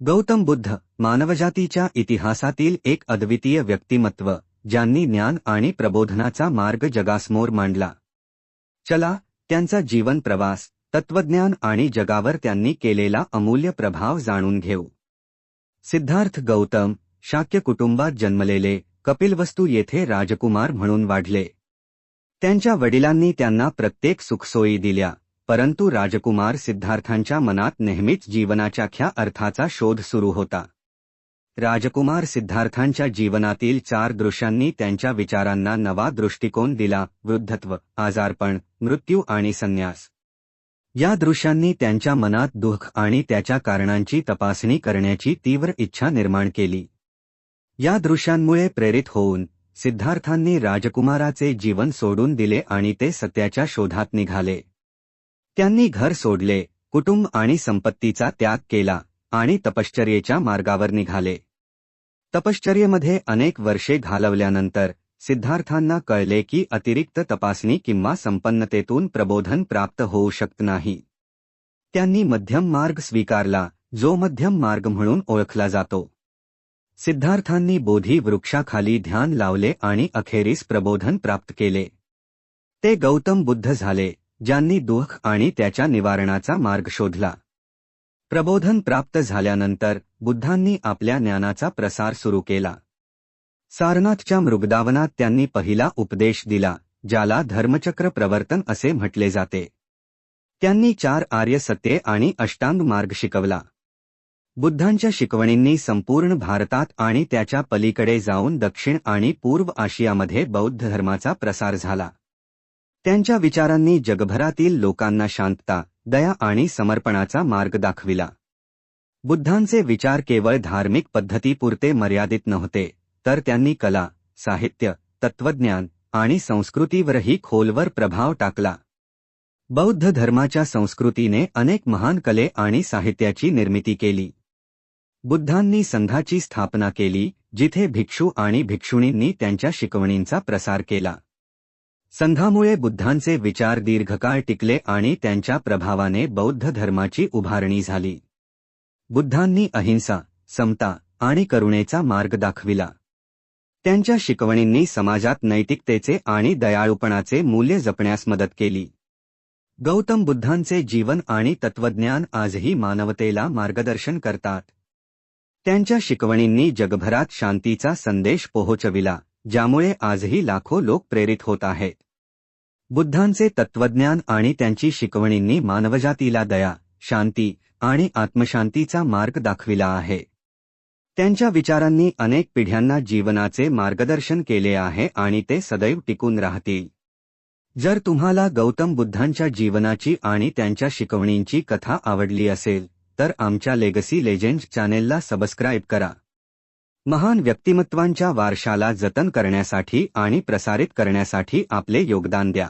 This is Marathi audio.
गौतम बुद्ध मानवजातीच्या इतिहासातील एक अद्वितीय व्यक्तिमत्व ज्यांनी ज्ञान आणि प्रबोधनाचा मार्ग जगासमोर मांडला. चला त्यांचा जीवन प्रवास तत्वज्ञान आणि जगावर त्यांनी केलेला अमूल्य प्रभाव जाणून घेऊ. सिद्धार्थ गौतम शाक्य कुटुंबात जन्मलेले कपिलवस्तू येथे राजकुमार म्हणून वाढले. त्यांच्या वडिलांनी त्यांना प्रत्येक सुखसोयी दिल्या. परंतु राजकुमार सिद्धार्थांच्या मनात नेहमीच जीवनाच्या ख्या अर्थाचा शोध सुरू होता. राजकुमार सिद्धार्थांच्या जीवनातील चार दृश्यांनी त्यांच्या विचारांना नवा दृष्टिकोन दिला वृद्धत्व आजारपण मृत्यू आणि संन्यास. या दृश्यांनी त्यांच्या मनात दुःख आणि त्याच्या कारणांची तपासणी करण्याची तीव्र इच्छा निर्माण केली. या दृश्यांमुळे प्रेरित होऊन सिद्धार्थांनी राजकुमाराचे जीवन सोडून दिले आणि ते सत्याच्या शोधात निघाले. त्यांनी घर सोडले कुटुंब आणि संपत्तीचा त्याग केला आणि तपश्चर्येच्या मार्गावर निघाले. तपश्चर्येमध्ये अनेक वर्षे घालवल्यानंतर सिद्धार्थांना कळले की अतिरिक्त तपासणी किंवा संपन्नतेतून प्रबोधन प्राप्त होऊ शकत नाही. त्यांनी मध्यम मार्ग स्वीकारला जो मध्यम मार्ग म्हणून ओळखला जातो. सिद्धार्थांनी बोधी वृक्षाखाली ध्यान लावले आणि अखेरीस प्रबोधन प्राप्त केले. ते गौतम बुद्ध झाले. ज्यांनी दुःख आणि त्याच्या निवारणाचा मार्ग शोधला. प्रबोधन प्राप्त झाल्यानंतर बुद्धांनी आपल्या ज्ञानाचा प्रसार सुरू केला. सारनाथच्या मृगदावनात त्यांनी पहिला उपदेश दिला ज्याला धर्मचक्र प्रवर्तन असे म्हटले जाते. त्यांनी चार आर्य सत्ये आणि अष्टांग मार्ग शिकवला. बुद्धांच्या शिकवणींनी संपूर्ण भारतात आणि त्याच्या पलीकडे जाऊन दक्षिण आणि पूर्व आशियामध्ये बौद्ध धर्माचा प्रसार झाला. त्यांच्या विचारांनी जगभरातील लोकांना शांतता दया आणि समर्पणाचा मार्ग दाखविला. बुद्धांचे विचार केवळ धार्मिक पद्धतीपुरते मर्यादित नव्हते तर त्यांनी कला साहित्य तत्वज्ञान आणि संस्कृतीवरही खोलवर प्रभाव टाकला. बौद्ध धर्माच्या संस्कृतीने अनेक महान कले आणि साहित्याची निर्मिती केली. बुद्धांनी संघाची स्थापना केली जिथे भिक्षू आणि भिक्षुणींनी त्यांच्या शिकवणींचा प्रसार केला. संघामुळे बुद्धांचे विचार दीर्घकाळ टिकले आणि त्यांच्या प्रभावाने बौद्ध धर्माची उभारणी झाली. बुद्धांनी अहिंसा समता आणि करुणेचा मार्ग दाखविला. त्यांच्या शिकवणींनी समाजात नैतिकतेचे आणि दयाळूपणाचे मूल्य जपण्यास मदत केली. गौतम बुद्धांचे जीवन आणि तत्वज्ञान आजही मानवतेला मार्गदर्शन करतात. त्यांच्या शिकवणींनी जगभरात शांतीचा संदेश पोहोचविला. ज्यामुळे आजही लाखो लोक प्रेरित होत आहेत. बुद्धांचे तत्वज्ञान आणि त्यांची शिकवणींनी मानवजातीला दया शांती आणि आत्मशांतीचा मार्ग दाखविला आहे. त्यांच्या विचारांनी अनेक पिढ्यांना जीवनाचे मार्गदर्शन केले आहे आणि ते सदैव टिकून राहतील. जर तुम्हाला गौतम बुद्धांच्या जीवनाची आणि त्यांच्या शिकवणींची कथा आवडली असेल तर आमच्या लेगसी लेजेंड चॅनेलला सबस्क्राईब करा. महान व्यक्तिमत्वांच्या वारशाला जतन करण्यासाठी आणि प्रसारित करण्यासाठी आपले योगदान द्या.